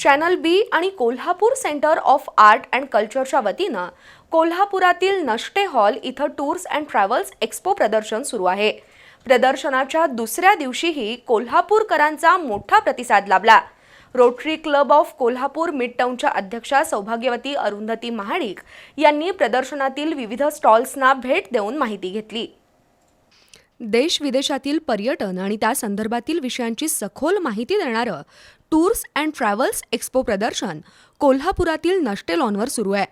Channel B आणि Kolhapur centre of art and कल्चरच्या वतीनं कोल्हापुरातील नष्टे हॉल इथं टूर्स अँड ट्रॅव्हल्स एक्स्पो प्रदर्शन सुरू आहे. प्रदर्शनाच्या दुसऱ्या दिवशीही कोल्हापूरकरांचा मोठा प्रतिसाद लाभला. Rotary club of Kolhapur mid टाऊनच्या अध्यक्षा सौभाग्यवती अरुंधती महाडिक यांनी प्रदर्शनातील विविध स्टॉल्सना भेट देऊन माहिती घेतली. देश विदेशातील पर्यटन आणि त्या संदर्भातील विषयांची सखोल माहिती देणारं टूर्स अँड ट्रॅव्हल्स एक्स्पो प्रदर्शन कोल्हापुरातील नष्टे लॉनवर सुरू आहे.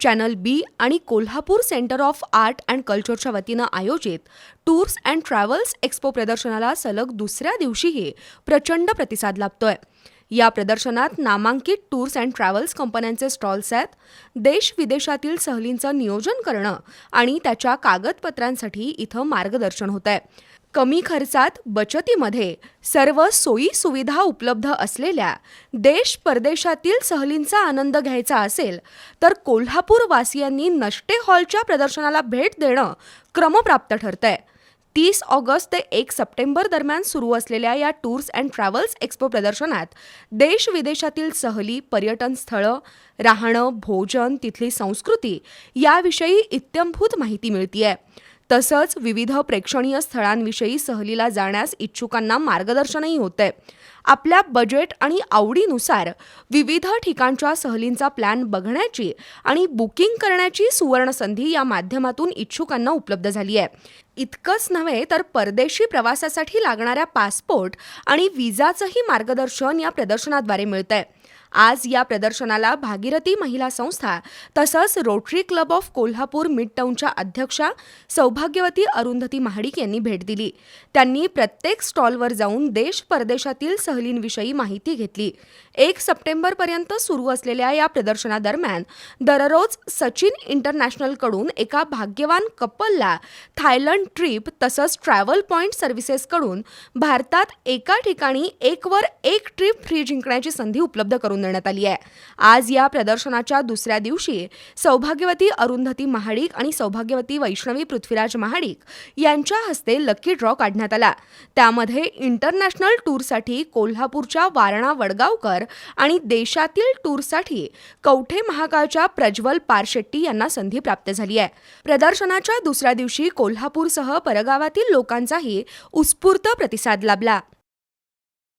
चॅनल बी आणि Kolhapur centre of art and कल्चरच्या वतीनं आयोजित टूर्स अँड ट्रॅव्हल्स एक्स्पो प्रदर्शनाला सलग दुसऱ्या दिवशीही प्रचंड प्रतिसाद लाभतोय. या प्रदर्शनात नामांकित टूर्स अँड ट्रॅव्हल्स कंपन्यांचे स्टॉल्स आहेत देश विदेशातील सहलींचं नियोजन करणं आणि त्याच्या कागदपत्रांसाठी इथं मार्गदर्शन होत आहे कमी खर्चात बचतीमध्ये सर्व सोयी सुविधा उपलब्ध असलेल्या देश परदेशातील सहलींचा आनंद घ्यायचा असेल तर कोल्हापूर वासियांनी नष्टे हॉलच्या प्रदर्शनाला भेट देणं क्रमप्राप्त ठरतंय. तीस ऑगस्ट ते एक सप्टेंबर दरम्यान सुरू असलेल्या या टूर्स अँड ट्रॅव्हल्स एक्स्पो प्रदर्शनात देश विदेशातील सहली पर्यटन स्थळं राहणं भोजन तिथली संस्कृती याविषयी इत्यंभूत माहिती मिळतीये. तसंच विविध प्रेक्षणीय स्थळांविषयी सहलीला जाण्यास इच्छुकांना मार्गदर्शनही होतंय. आपल्या बजेट आणि आवडीनुसार विविध ठिकाणच्या सहलींचा प्लॅन बघण्याची आणि बुकिंग करण्याची सुवर्ण संधी या माध्यमातून इच्छुकांना उपलब्ध झाली आहे. इतकंच नव्हे तर परदेशी प्रवासासाठी लागणाऱ्या पासपोर्ट आणि विजाचंही मार्गदर्शन या प्रदर्शनाद्वारे मिळतंय. आज या प्रदर्शनाला भागीरथी महिला संस्था तसंच रोटरी क्लब ऑफ कोल्हापूर मिडटाउनच्या अध्यक्षा सौभाग्यवती अरुंधती महाडिक यांनी भेट दिली. त्यांनी प्रत्येक स्टॉलवर जाऊन देश परदेशातील सहलींविषयी माहिती घेतली. एक सप्टेंबरपर्यंत सुरू असलेल्या या प्रदर्शनादरम्यान दररोज सचिन इंटरनॅशनलकडून एका भाग्यवान कपलला थायलंड ट्रिप तसंच ट्रॅव्हल पॉईंट सर्व्हिसेसकडून भारतात एका ठिकाणी एकवर एक ट्रिप फ्री जिंकण्याची संधी उपलब्ध करून नोंदवण्यात आली आहे. आज या प्रदर्शनाच्या दुसऱ्या दिवशी सौभाग्यवती अरुंधती महाडिक आणि सौभाग्यवती वैष्णवी पृथ्वीराज महाडिक यांच्या हस्ते लकी ड्रॉ काढण्यात आला. त्यामध्ये इंटरनॅशनल टूरसाठी कोल्हापूरच्या वारणा वडगावकर आणि देशातील टूरसाठी कवठे महाकाळच्या प्रज्वल पारशेट्टी यांना संधी प्राप्त झाली आहे. प्रदर्शनाच्या दुसऱ्या दिवशी कोल्हापूरसह परगावातील लोकांचाही उत्स्फूर्त प्रतिसाद लाभला.